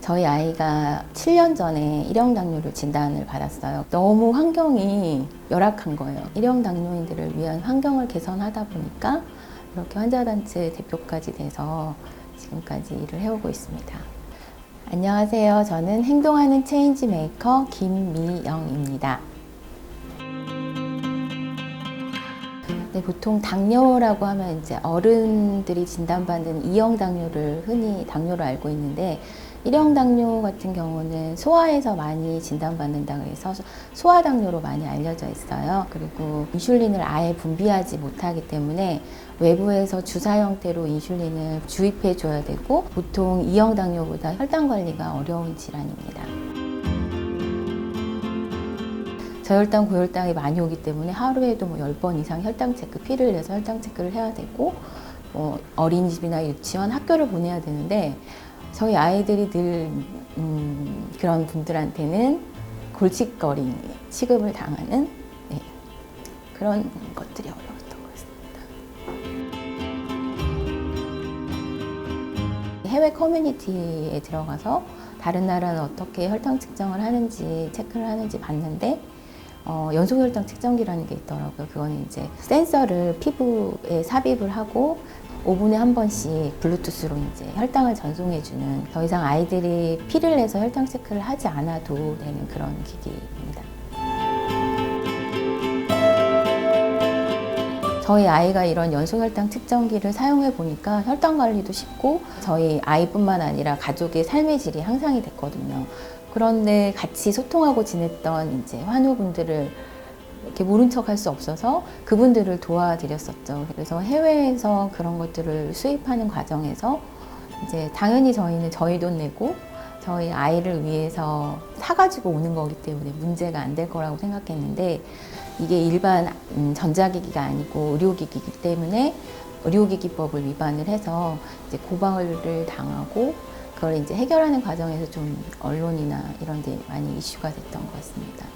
저희 아이가 7년 전에 일형 당뇨를 진단을 받았어요. 너무 환경이 열악한 거예요. 일형 당뇨인들을 위한 환경을 개선하다 보니까 이렇게 환자단체 대표까지 돼서 지금까지 일을 해오고 있습니다. 안녕하세요. 저는 행동하는 체인지 메이커 김미영입니다. 네, 보통 당뇨라고 하면 이제 어른들이 진단받는 이형 당뇨를 흔히 당뇨로 알고 있는데 일형 당뇨 같은 경우는 소아에서 많이 진단받는다 그래서 소아 당뇨로 많이 알려져 있어요. 그리고 인슐린을 아예 분비하지 못하기 때문에 외부에서 주사 형태로 인슐린을 주입해 줘야 되고 보통 이형 당뇨보다 혈당 관리가 어려운 질환입니다. 저혈당, 고혈당이 많이 오기 때문에 하루에도 뭐 10번 이상 혈당 체크, 피를 내서 혈당 체크를 해야 되고, 뭐 어린이집이나 유치원, 학교를 보내야 되는데, 저희 아이들이 늘, 음, 그런 분들한테는 골칫거리 취급을 당하는, 네, 그런 것들이 어려웠던 것 같습니다. 해외 커뮤니티에 들어가서 다른 나라는 어떻게 혈당 측정을 하는지 체크를 하는지 봤는데 어, 연속 혈당 측정기라는 게 있더라고요. 그거는 이제 센서를 피부에 삽입을 하고 5분에 한 번씩 블루투스로 이제 혈당을 전송해주는 더 이상 아이들이 피를 내서 혈당 체크를 하지 않아도 되는 그런 기기입니다. 저희 아이가 이런 연소혈당 측정기를 사용해 보니까 혈당 관리도 쉽고 저희 아이뿐만 아니라 가족의 삶의 질이 향상이 됐거든요. 그런데 같이 소통하고 지냈던 이제 환우분들을 이렇게 모른 척 할 수 없어서 그분들을 도와드렸었죠. 그래서 해외에서 그런 것들을 수입하는 과정에서 이제 당연히 저희는 저희 돈 내고 저희 아이를 위해서 사가지고 오는 거기 때문에 문제가 안 될 거라고 생각했는데 이게 일반 음, 전자기기가 아니고 의료기기이기 때문에 의료기기법을 위반을 해서 이제 고발을 당하고 그걸 이제 해결하는 과정에서 좀 언론이나 이런 데 많이 이슈가 됐던 것 같습니다.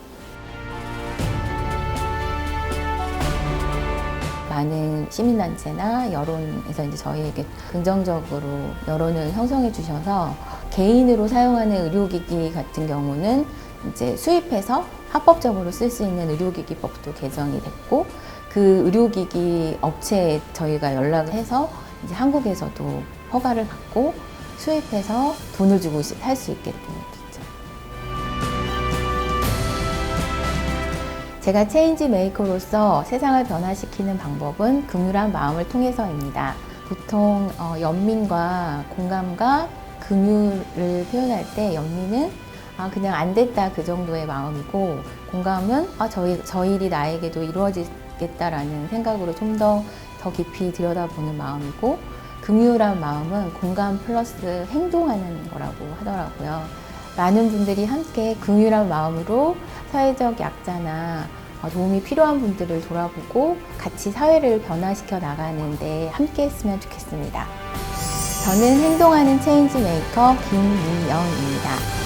많은 시민단체나 여론에서 이제 저희에게 긍정적으로 여론을 형성해 주셔서 개인으로 사용하는 의료기기 같은 경우는 이제 수입해서 합법적으로 쓸 수 있는 의료기기법도 개정이 됐고 그 의료기기 업체에 저희가 연락을 해서 이제 한국에서도 허가를 받고 수입해서 돈을 주고 살 수 있게끔 됐죠. 제가 체인지 메이커로서 세상을 변화시키는 방법은 긍휼한 마음을 통해서입니다. 보통 어, 연민과 공감과 긍휼을 표현할 때 연민은 아 그냥 안 됐다 그 정도의 마음이고 공감은 아 저희 저 일이 나에게도 이루어지겠다라는 생각으로 좀 더 더 깊이 들여다보는 마음이고 긍휼한 마음은 공감 플러스 행동하는 거라고 하더라고요. 많은 분들이 함께 긍휼한 마음으로 사회적 약자나 어, 도움이 필요한 분들을 돌아보고 같이 사회를 변화시켜 나가는데 함께 했으면 좋겠습니다. 저는 행동하는 체인지 메이커 김민영입니다.